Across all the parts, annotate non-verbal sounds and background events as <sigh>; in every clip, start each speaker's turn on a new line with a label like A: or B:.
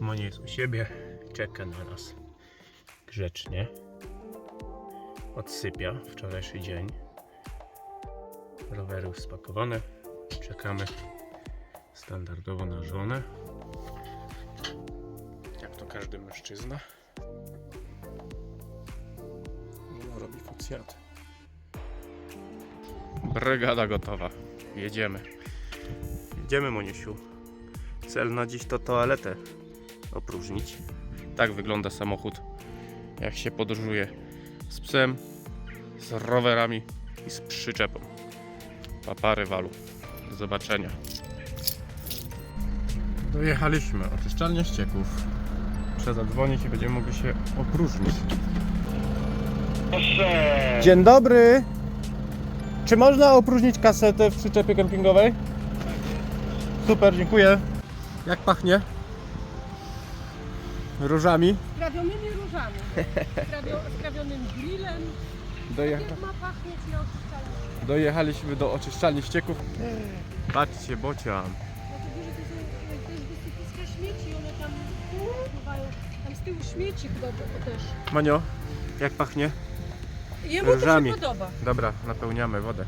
A: Monia jest u siebie, czeka na nas grzecznie. Odsypia wczorajszy dzień. Rowery już spakowane. Czekamy standardowo na żonę. Jak to każdy mężczyzna. Żona robi facjat. Brygada gotowa. Jedziemy. Jedziemy, Moniusiu. Cel na dziś to toaletę opróżnić. Tak wygląda samochód, jak się podróżuje z psem, z rowerami i z przyczepą. Papa rywalu. Do zobaczenia. Dojechaliśmy. Oczyszczalnia ścieków. Trzeba zadzwonić i będziemy mogli się opróżnić. Dzień dobry! Czy można opróżnić kasetę w przyczepie kempingowej? Super, dziękuję. Jak pachnie? Różami.
B: Sprawionymi różami. Sprawio, sprawionym grillem.
A: Dojecha
B: Jak ma pachnieć na oczyszczalni?
A: dojechaliśmy do oczyszczalni ścieków. Patrzcie, bocian.
B: Dlatego, że to, są, to jest wysypiska śmieci, one tam pływają. Tam z tyłu śmieci chyba to też.
A: Manio, jak pachnie?
B: Jemu to
A: Różami.
B: się podoba.
A: Dobra, napełniamy wodę.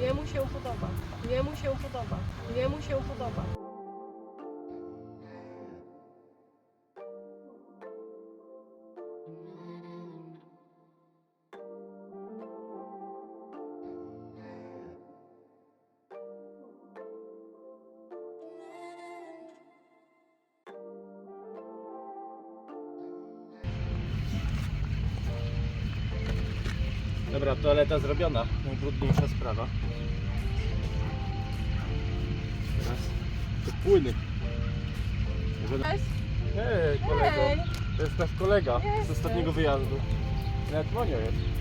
B: Jemu się podoba. Jemu się podoba. Jemu się podoba.
A: Dobra, toaleta zrobiona. Najtrudniejsza sprawa. Teraz te płyny.
B: Cześć.
A: Hej, kolego.
B: Hej.
A: To jest nasz kolega z ostatniego wyjazdu. Nawet Monio jest.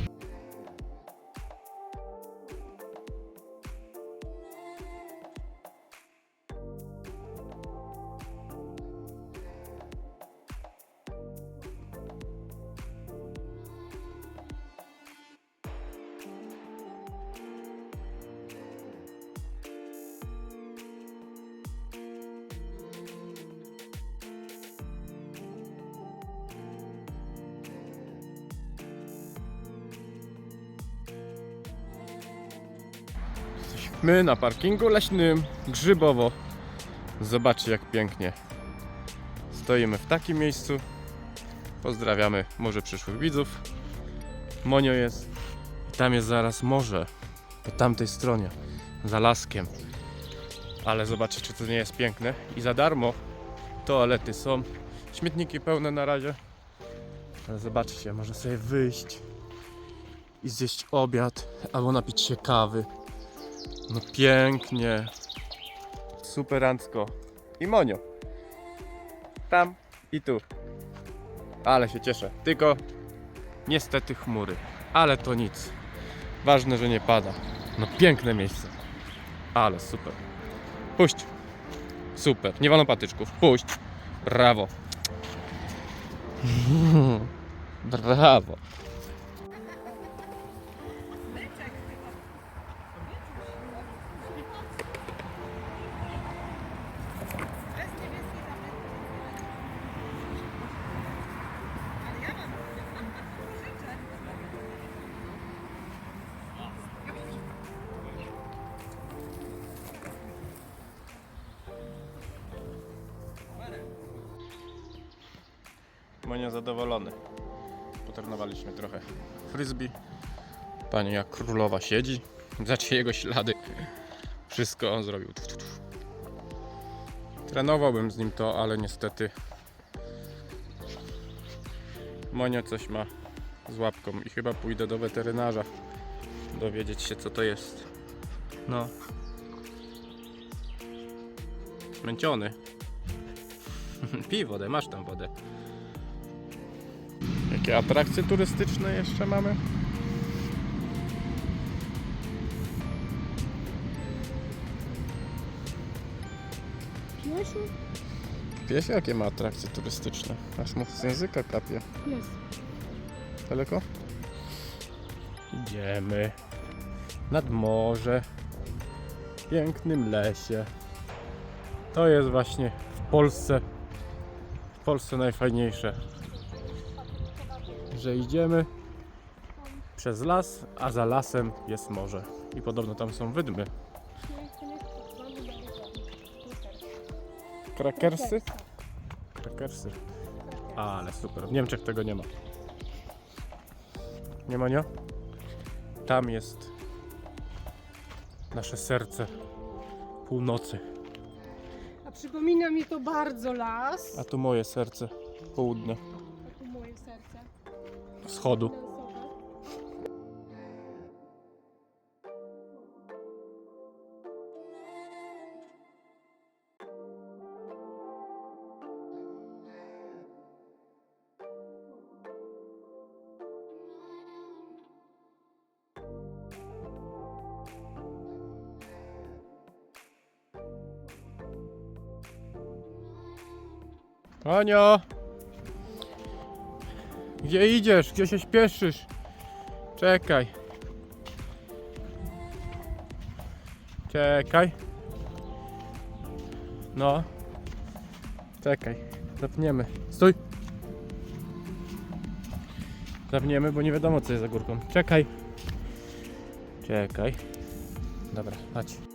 A: My na parkingu leśnym Grzybowo. Zobaczcie jak pięknie. Stoimy w takim miejscu. Pozdrawiamy może przyszłych widzów. Monio jest. I tam jest zaraz morze. Po tamtej stronie. Za laskiem. Ale zobaczcie czy to nie jest piękne. I za darmo toalety są. Śmietniki pełne na razie. Ale zobaczcie, można sobie wyjść i zjeść obiad albo napić się kawy. No pięknie. Superancko. I Monio. Tam i tu. Ale się cieszę. Tylko niestety chmury. Ale to nic. Ważne, że nie pada. No piękne miejsce. Ale super. Puść. Super. Nie wolno patyczków. Puść. Brawo. <laughs> Brawo. Monia zadowolony. Potrenowaliśmy trochę frisbee. Pani jak królowa siedzi. Zacie jego ślady. Wszystko on zrobił. Trenowałbym z nim to, ale niestety Monia coś ma z łapką i chyba pójdę do weterynarza dowiedzieć się co to jest. No. Zmęczony. <laughs> Pij wodę, masz tam wodę. Jakie atrakcje turystyczne jeszcze mamy?
B: Piesiu?
A: Pies jakie ma atrakcje turystyczne? Aż mu z języka kapie.
B: Jest.
A: Daleko? Idziemy nad morze, w pięknym lesie. To jest właśnie Polsce. W Polsce najfajniejsze. Że idziemy przez las, a za lasem jest morze. I podobno tam są wydmy. Krakersy? Krakersy. Ale super. W Niemczech tego nie ma. Nie ma, nie? Tam jest nasze serce północy.
B: A przypomina mi to bardzo las.
A: A tu moje serce południa, wschodu.
B: Finansowe.
A: Gdzie idziesz? Gdzie się śpieszysz? Czekaj. Czekaj. No. Czekaj. Zapniemy. Stój. Zapniemy, bo nie wiadomo co jest za górką. Czekaj. Czekaj. Dobra, chodź.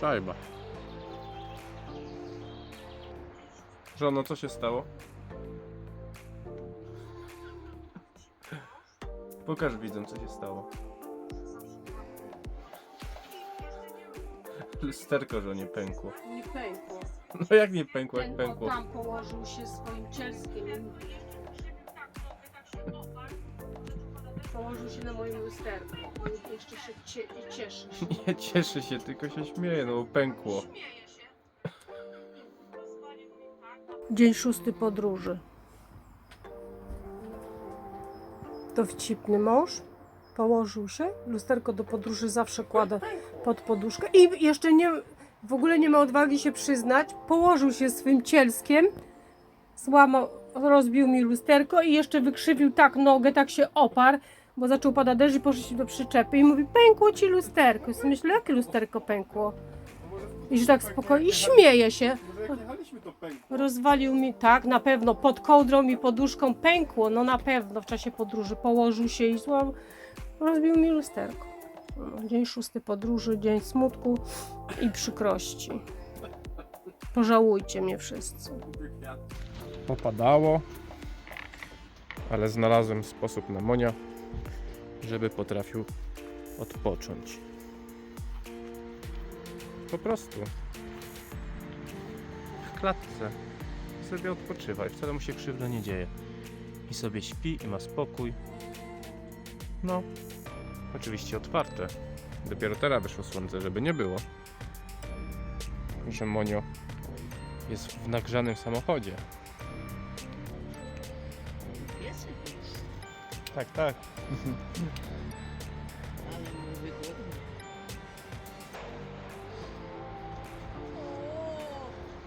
A: Szajba. Żono, co się stało? Pokaż widzom, co się stało. Lusterko, że nie pękło.
B: Nie pękło.
A: No jak nie pękło, jak
B: Ten
A: pękło?
B: tam położył się swoim cielskiem. Położył się na moim lusterku. I Jeszcze się cie cieszy. Się. <laughs>
A: Nie cieszy się, tylko się śmieje, no bo pękło.
B: Dzień szósty podróży. Dowcipny mąż. Położył się, lusterko do podróży zawsze kładę pod poduszkę. I jeszcze nie, w ogóle nie ma odwagi się przyznać, położył się swym cielskiem, złamał, rozbił mi lusterko i jeszcze wykrzywił tak nogę, tak się oparł, bo zaczął padać deszcz i poszliśmy do przyczepy i mówi, pękło ci lusterko. Sobie myślę, jakie lusterko pękło? I że tak spokojnie, i śmieje się. Rozwalił mi tak, na pewno pod kołdrą i poduszką pękło, no na pewno w czasie podróży położył się i złam, rozbił mi lusterko. No, dzień szósty podróży, dzień smutku i przykrości. Pożałujcie mnie wszyscy.
A: Popadało, ale znalazłem sposób na Monia, żeby potrafił odpocząć. Po prostu. W klatce. Sobie odpoczywa i wcale mu się krzywda nie dzieje. I sobie śpi i ma spokój. No, oczywiście otwarte. Dopiero teraz wyszło słońce, żeby nie było. Że Monio jest w nagrzanym samochodzie. Tak, tak.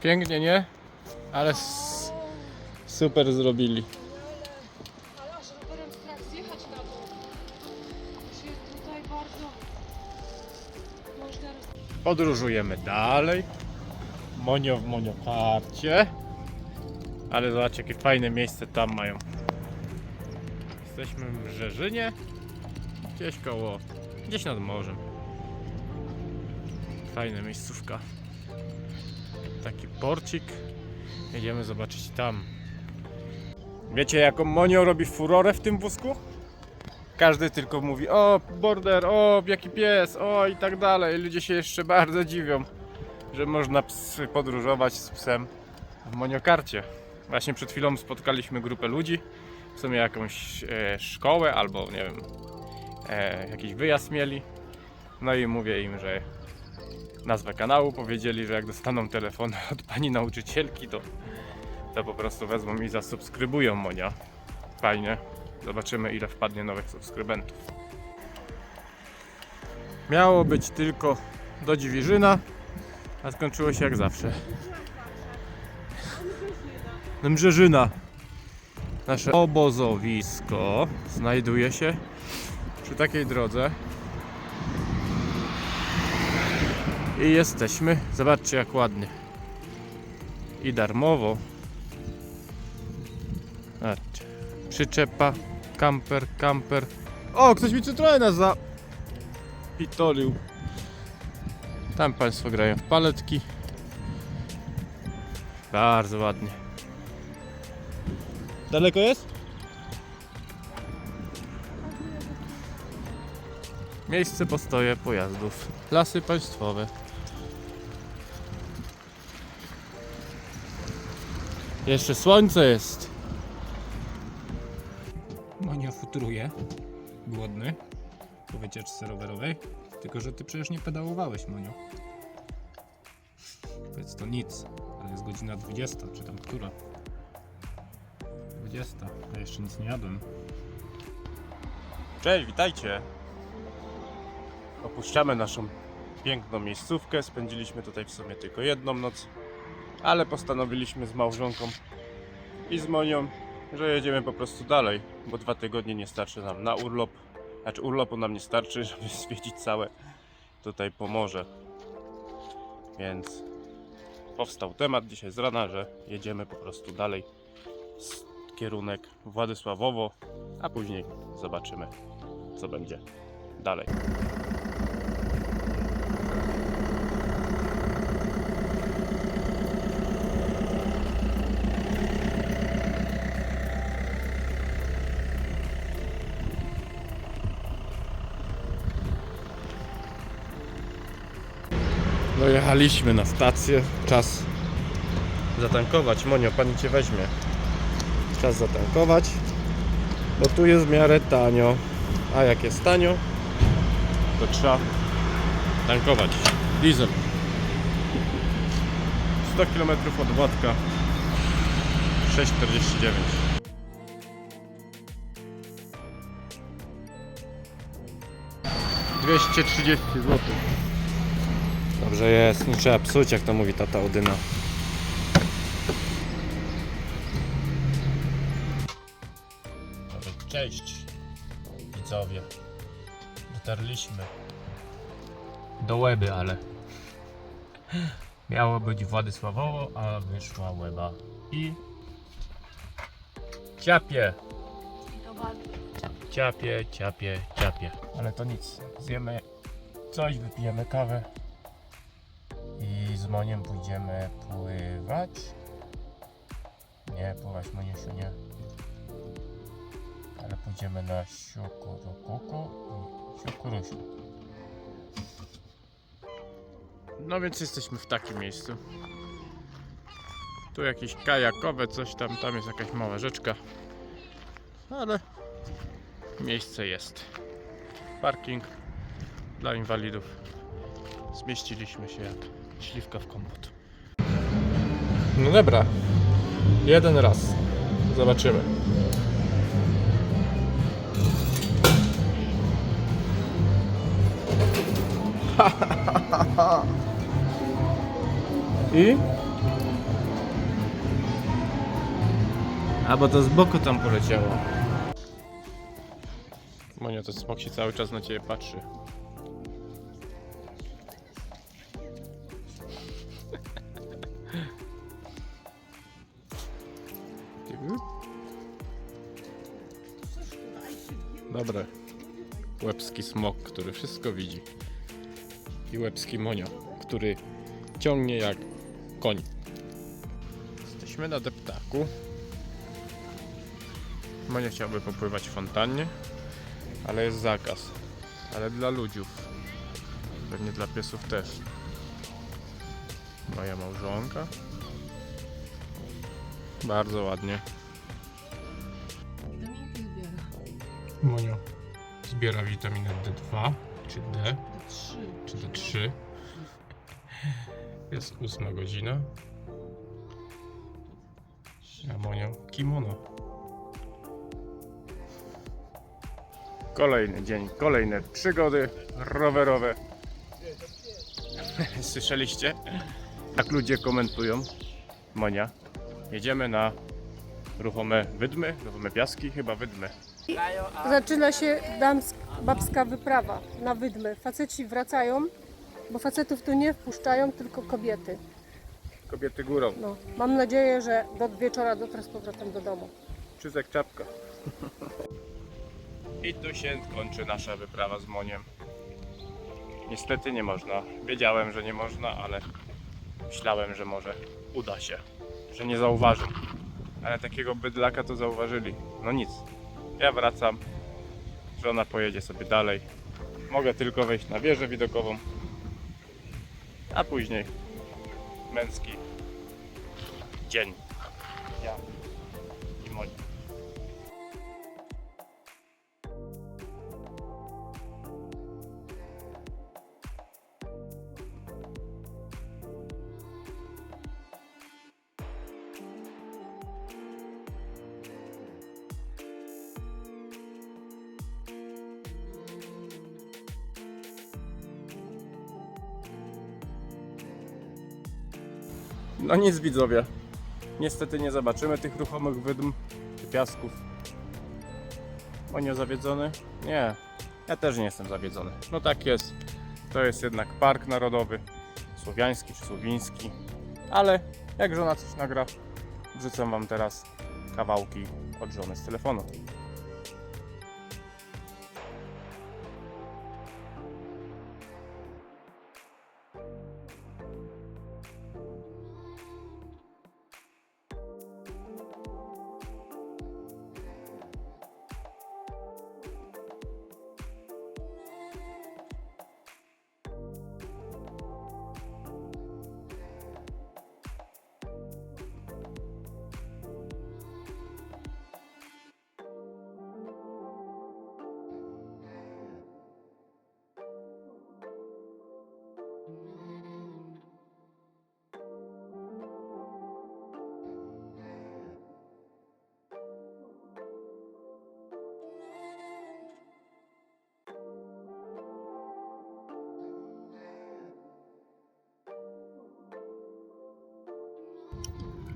A: Pięknie, nie? Ale s- super zrobili.
B: Ale aż rowerem strach zjechać na dół. Się tutaj bardzo można
A: Podróżujemy dalej. Monio w moniokarcie. Ale zobaczcie, jakie fajne miejsce tam mają. Jesteśmy w Rzeżynie. Gdzieś koło, gdzieś nad morzem. Fajna miejscówka. Taki porcik. Jedziemy zobaczyć tam. Wiecie jaką Monio robi furorę w tym wózku? Każdy tylko mówi, o border, o jaki pies, o i tak dalej. Ludzie się jeszcze bardzo dziwią, że można podróżować z psem w moniokarcie. Właśnie przed chwilą spotkaliśmy grupę ludzi, sumie jakąś e, szkołę albo nie wiem, e, jakiś wyjazd mieli. No i mówię im, że nazwę kanału. Powiedzieli, że jak dostaną telefon <laughs> od pani nauczycielki, to, to po prostu wezmą i zasubskrybują Monia. Fajnie. Zobaczymy ile wpadnie nowych subskrybentów. Miało być tylko do Dziwiżyna, a skończyło się jak zawsze. Mrzeżyna. Nasze obozowisko znajduje się przy takiej drodze. I jesteśmy. Zobaczcie jak ładnie. I darmowo. Zobaczcie. Przyczepa, kamper, kamper. O, ktoś mi Citroena za... Pitolił. Tam Państwo grają w paletki. Bardzo ładnie. Daleko jest? Miejsce postoje pojazdów. Lasy państwowe. Jeszcze słońce jest. Monia futruje. Głodny. Po wycieczce rowerowej. Tylko, że ty przecież nie pedałowałeś, Monio. Powiedz to nic. Ale jest godzina 20, czy tam która? 20. Ja jeszcze nic nie jadłem. Cześć, witajcie. Opuszczamy naszą piękną miejscówkę. Spędziliśmy tutaj w sumie tylko jedną noc, ale postanowiliśmy z małżonką i z Monią, że jedziemy po prostu dalej, bo dwa tygodnie nie starczy nam na urlop. Znaczy urlopu nam nie starczy, <laughs> żeby zwiedzić całe tutaj Pomorze. Więc powstał temat dzisiaj z rana, że jedziemy po prostu dalej kierunek Władysławowo, a później zobaczymy co będzie dalej. Dojechaliśmy na stację. Czas zatankować. Monio, pani cię weźmie. Czas zatankować, bo tu jest w miarę tanio. A jak jest tanio, to trzeba tankować. Diesel. 100 km od Władka. 6,49. Dwieście trzydzieści złotych. Dobrze jest, nie trzeba psuć, jak to mówi tata Odyna. Cześć, widzowie. Dotarliśmy do Łeby, ale miało być Władysławowo, a wyszła Łeba i ciapie. Ciapie, ciapie, ciapie. Ale to nic. Zjemy coś, wypijemy kawę i z Moniem pójdziemy pływać. Nie, pływać Moniusiu nie. Ale pójdziemy na Siukurukuku i Siukurusiu. No więc jesteśmy w takim miejscu. Tu jakieś kajakowe, coś tam, tam jest jakaś mała rzeczka. Ale miejsce jest. Parking dla inwalidów. Zmieściliśmy się jak śliwka w kompot. No dobra. Jeden raz. Zobaczymy. I? A bo to z boku tam poleciało. Monia, to smok się cały czas na ciebie patrzy. Dobra. Łebski smok, który wszystko widzi. I łebski monio, który ciągnie jak koń. Jesteśmy na deptaku. Monia chciałby popływać w fontannie, ale jest zakaz. Ale dla ludziów. Pewnie dla piesów też. Moja małżonka. Bardzo ładnie. Monio zbiera witaminę D2 czy D
B: Trzy.
A: czy D3. Jest ósma godzina. A Monia kimono. Kolejny dzień, kolejne przygody rowerowe. <laughs> Słyszeliście? Jak ludzie komentują. Monia, jedziemy na ruchome wydmy, ruchome piaski, chyba wydmy.
B: Zaczyna się damsk, babska wyprawa na wydmy. Faceci wracają, bo facetów tu nie wpuszczają, tylko kobiety.
A: Kobiety górą.
B: No, mam nadzieję, że do wieczora dotrę z powrotem do domu.
A: Czyzek czapka. I tu się kończy nasza wyprawa z Moniem. Niestety nie można. Wiedziałem, że nie można, ale myślałem, że może uda się. Że nie zauważy. Ale takiego bydlaka to zauważyli. No nic. Ja wracam. Żona pojedzie sobie dalej. Mogę tylko wejść na wieżę widokową. A później męski dzień. No nic widzowie. Niestety nie zobaczymy tych ruchomych wydm czy piasków. Onio zawiedzony? Nie. Ja też nie jestem zawiedzony. No tak jest. To jest jednak park narodowy. Słowiański czy słowiński. Ale jak żona coś nagra, wrzucę wam teraz kawałki od żony z telefonu.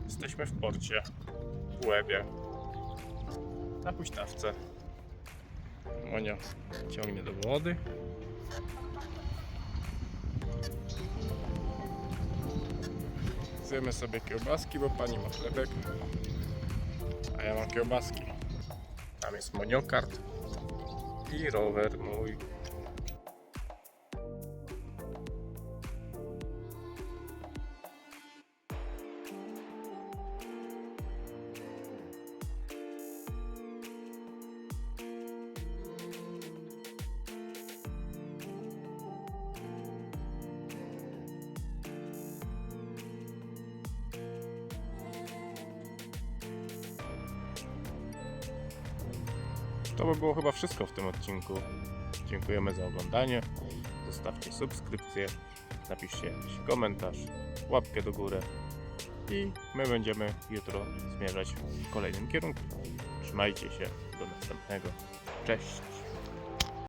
A: Jesteśmy w porcie, w Łebie, na huśtawce. Monia ciągnie do wody. Zjemy sobie kiełbaski, bo pani ma chlebek, a ja mam kiełbaski. Tam jest moniokart i rower mój. To by było chyba wszystko w tym odcinku. Dziękujemy za oglądanie. Zostawcie subskrypcję, napiszcie jakiś komentarz, łapkę do góry i my będziemy jutro zmierzać w kolejnym kierunku. Trzymajcie się, do następnego. Cześć!